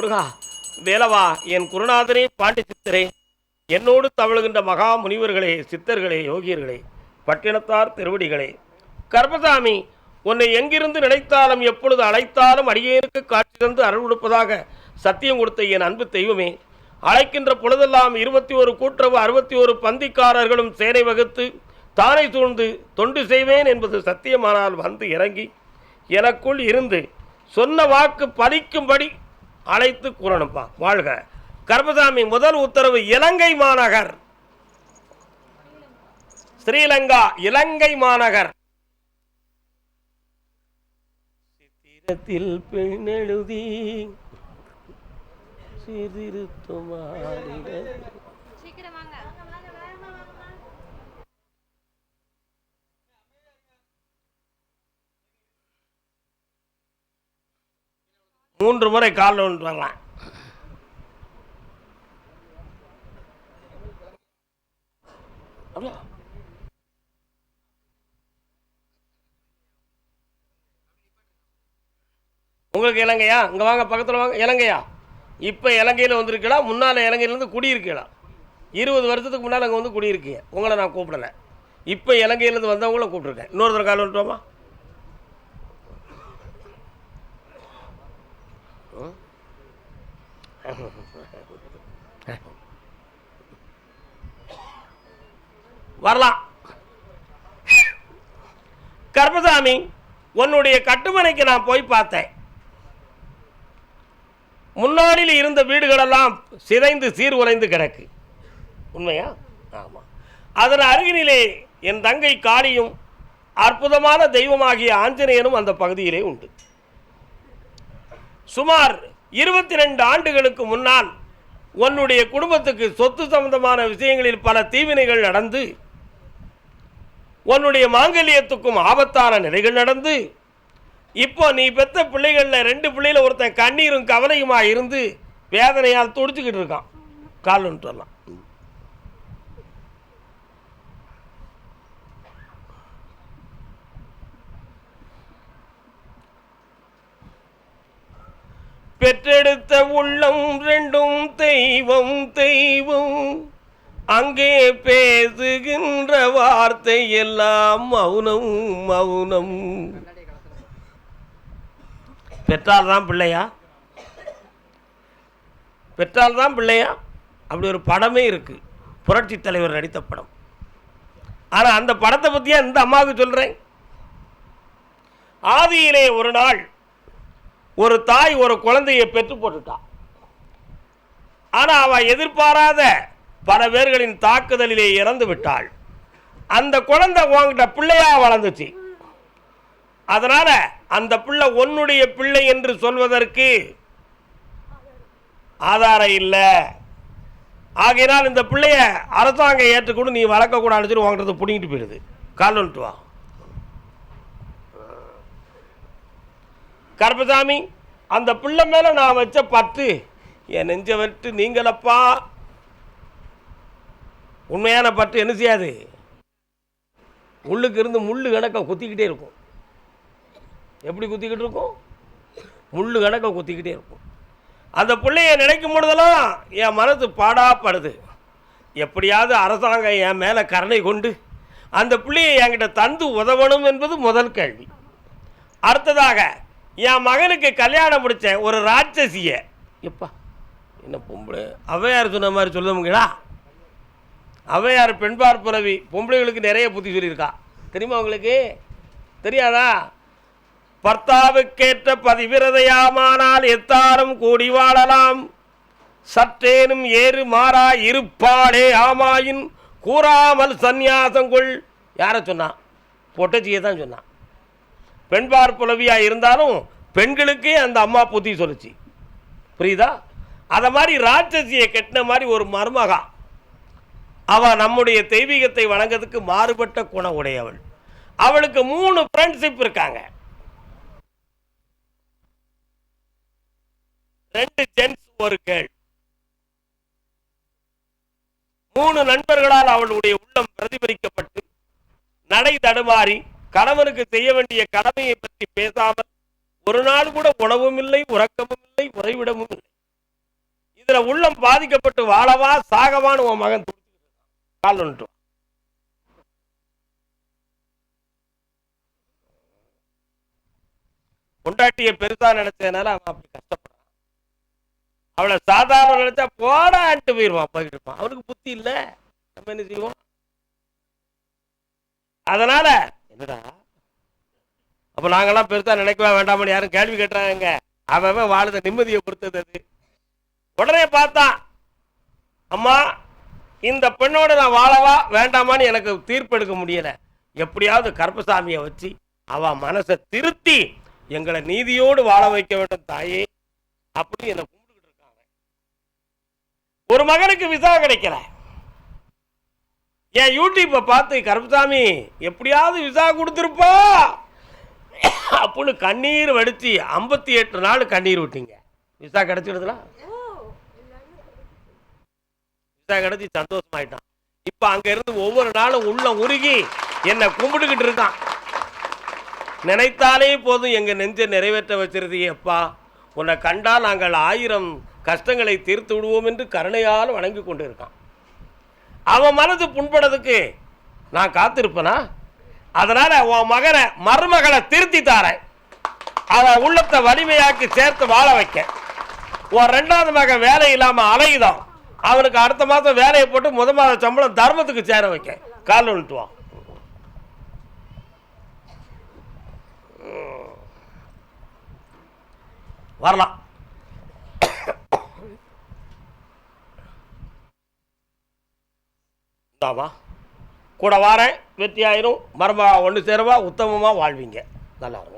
முருகா வேலவா என் குருநாதரே பாண்டி சித்தரே என்னோடு தவழுகின்ற மகா முனிவர்களே சித்தர்களே யோகியர்களே பட்டினத்தார் திருவடிகளே. கர்மசாமி உன்னை எங்கிருந்து நினைத்தாலும் எப்பொழுது அழைத்தாலும் அடியேனுக்கு காட்சி தந்து அருள் கொடுப்பதாக சத்தியம் கொடுத்த என் அன்பு தெய்வமே அழைக்கின்ற பொழுதெல்லாம் இருபத்தி ஒரு கூட்டுறவு அறுபத்தி ஒரு பந்திக்காரர்களும் சேனை வகுத்து தானை சூழ்ந்து தொண்டு செய்வேன் என்பது சத்தியமானால் வந்து இறங்கி எனக்குள் இருந்து சொன்ன வாக்கு பலிக்கும்படி அழைத்து கூறணும்பா வாழ்க. கர்மசாமி முதல் உத்தரவு இலங்கை மாநகர். ஸ்ரீலங்கா இலங்கை மாநகர். சித்திரத்தில் பெண்ணெழுதி சீர்திருத்தமாடிட சீக்கிரம் வாங்க மூன்று முறை காலில் ஒன்று வரலாம் உங்களுக்கு இலங்கையா? இங்கே வாங்க பக்கத்தில் வாங்க. இலங்கையா? இப்போ இலங்கையில் வந்திருக்கலாம் முன்னால் இலங்கையிலேருந்து குடியிருக்கலாம் இருபது வருஷத்துக்கு முன்னால் அங்கே வந்து குடியிருக்கீங்க. உங்களை நான் கூப்பிடலை. இப்போ இலங்கையிலேருந்து வந்தவங்கள கூப்பிட்ருக்கேன் இன்னொருத்தர் கால் வந்துட்டோமா வரலாம். கர்மசாமி உன்னுடைய கட்டுமனைக்கு நான் போய் பார்த்தேன். முன்னாடியில் இருந்த வீடுகளெல்லாம் சிதைந்து சீர்குலைந்து கிடக்கு. உண்மையா? ஆமாம் அதன் அருகினிலே என் தங்கை காளியும் அற்புதமான தெய்வமாகிய ஆஞ்சநேயனும் அந்த பகுதியிலே உண்டு. சுமார் இருபத்தி ரெண்டு ஆண்டுகளுக்கு முன்னால் உன்னுடைய குடும்பத்துக்கு சொத்து சம்பந்தமான விஷயங்களில் பல தீவினைகள் நடந்து உன்னுடைய மாங்கல்யத்துக்கும் ஆபத்தான நிலைகள் நடந்து இப்போ நீ பெற்ற பிள்ளைகளில் ரெண்டு பிள்ளைகள ஒருத்தன் கண்ணீரும் கவலையுமாக இருந்து வேதனையால் துடிச்சுக்கிட்டு இருக்கான். கால்னு சொல்லலாம் பெற்றெடுத்த உள்ளம் ரெண்டும் தெய்வம் தெய்வம். அங்கே பேசுகின்ற வார்த்தை எல்லாம் மௌனம் மௌனம். பெற்றால் தான் பிள்ளையா? பெற்றால் தான் பிள்ளையா? அப்படி ஒரு படமே இருக்குது புரட்சி தலைவர் நடித்த படம். ஆனால் அந்த படத்தை பற்றியா இந்த அம்மாவுக்கு சொல்கிறேன் ஆதியிலே ஒரு நாள் ஒரு தாய் ஒரு குழந்தையை பெற்று போட்டுட்டான் ஆனால் அவள் எதிர்பாராத பல பேர்களின் தாக்குதலிலே இறந்து விட்டாள். அந்த குழந்தை உங்ககிட்ட பிள்ளையா வளர்ந்துச்சு. அதனால் அந்த பிள்ளை உன்னுடைய பிள்ளை என்று சொல்வதற்கு ஆதாரம் இல்லை. ஆகையினால் இந்த பிள்ளைய அரசாங்கம் ஏற்றுக்கொண்டு நீ வளர்க்கக்கூடாதுன்னு சொல்லி உங்கள்கிட்ட பிடிங்கிட்டு போயிடுது. கால் வந்துட்டு வா. கருப்பசாமி அந்த பிள்ளை மேலே நான் வச்ச பத்து என் நெஞ்ச வட்டு நீங்களப்பா. உண்மையான பட்டு என்ன செய்யாது? உள்ளுக்கு இருந்து முள்ளு கணக்க குத்திக்கிட்டே இருக்கும். எப்படி குத்திக்கிட்டு இருக்கும்? முள்ளு கணக்க குத்திக்கிட்டே இருக்கும். அந்த பிள்ளைய நினைக்கும் பொழுதெல்லாம் என் மனசு பாடாப்படுது. எப்படியாவது அரசாங்கம் என் மேலே கருணை கொண்டு அந்த பிள்ளையை என்கிட்ட தந்து உதவணும் என்பது முதல் கேள்வி. அடுத்ததாக என் மகனுக்கு கல்யாணம் முடித்தேன் ஒரு ராட்சசிய. எப்பா? என்ன பொம்பளை? அவையார் சொன்ன மாதிரி சொல்லுங்களா அவையார் பெண்பார் புலவி பொம்பளைகளுக்கு நிறைய புத்தி சொல்லியிருக்கா. தெரியுமா உங்களுக்கு? தெரியாதா? பர்த்தாவுக்கேற்ற பதிவிரதையாமானால் எத்தாரும் கூடி வாழலாம். சற்றேனும் ஏறு மாறா இருப்பாளே ஆமாயின் கூறாமல் சந்நியாசம் கொள் யாரை சொன்னான் பொட்டச்சியை தான் சொன்னான் பெண்பார் புலவியாக இருந்தாலும் பெண்களுக்கே அந்த அம்மா புத்தி சொல்லுச்சு. புரியுதா? அதை மாதிரி ராட்சசியை கெட்டின மாதிரி ஒரு மருமகா அவள் நம்முடைய தெய்வீகத்தை வணங்கிறதுக்கு மாறுபட்ட குணம் உடையவள். அவளுக்கு மூணு ஃப்ரெண்ட்ஷிப் இருக்காங்க. ரெண்டு ஜென்ஸ் ஒரு கேள் மூணு நண்பர்களால் அவளுடைய உள்ளம் பிரதிபலிக்கப்பட்டு நடை தடுமாறி கணவனுக்கு செய்ய வேண்டிய கடமையை பற்றி பேசாமல் ஒரு நாள் கூட உணவும் இல்லை உறக்கமும் இல்லை உறைவிடமும் இல்லை. இதுல உள்ளம் பாதிக்கப்பட்டு வாழவா சாகவான்னு உன் மகன் துடிச்சுக்கிட்டு கால் ஒன்று பொண்டாட்டிய பெருசா நினைச்சதுனால அவன் அப்படி கஷ்டப்படுறான். அவளை சாதாரண நினைச்சா போடான்ட்டு போயிடுவான் போயிட்டு அவனுக்கு புத்தி இல்லை. நம்ம என்ன செய்வோம்? அதனால என்னடா? அப்போ நாங்கெல்லாம் பெருசா நினைக்கவே வேண்டாம்னு யாரும் கேள்வி கேட்டுறாங்க அவன் வாழ்ந்த நிம்மதியை பொறுத்தது அது. உடனே பார்த்தான் அம்மா இந்த பெண்ணோட நான் வாழவா வேண்டாமான்னு எனக்கு தீர்ப்பு எடுக்க முடியல. எப்படியாவது கருப்பசாமியை வச்சு அவ மனசை திருத்தி எங்களை நீதியோடு வாழ வைக்க வேண்டும் தாயே அப்படின்னு என்னை கும்பிட்டுக்கிட்டு இருக்காங்க. ஒரு மகனுக்கு விசா கிடைக்கல. என் யூடியூப்பை பார்த்து கருப்புசாமி எப்படியாவது விசா கொடுத்துருப்பா? அப்படின்னு கண்ணீர் வடித்து ஐம்பத்தி எட்டு நாள் கண்ணீர் விட்டீங்க. விசா கிடைச்சிடுதுல? விசா கிடச்சி சந்தோஷமாயிட்டான். இப்போ அங்கேருந்து ஒவ்வொரு நாளும் உள்ள உருகி என்னை கும்பிட்டுக்கிட்டு இருக்கான். நினைத்தாலே போதும் எங்கள் நெஞ்சை நிறைவேற்ற வச்சிருது எப்பா உன்னை கண்டால் நாங்கள் ஆயிரம் கஷ்டங்களை தீர்த்து விடுவோம் என்று கருணையால் வணங்கி கொண்டு இருக்கான் அவன் மனது புண்படுறதுக்கு நான் காத்திருப்பேனா? அதனால உன் மகனை மருமகளை திருத்தி தாரேன். அவன் உள்ளத்தை வலிமையாக்கி சேர்த்து வாழ வைக்க உன் ரெண்டாவது மகன் வேலை இல்லாமல் அலையுதான். அவனுக்கு அடுத்த மாதம் வேலையை போட்டு முத மாத சம்பளம் தர்மத்துக்கு சேர வைக்க கால் வந்துட்டுவான் வரலாம். இந்தாமா கூட வாரேன் வெற்றி ஆயிரும் ஒன்று சேருவா உத்தமமாக வாழ்வீங்க. நல்லா இருக்கும்.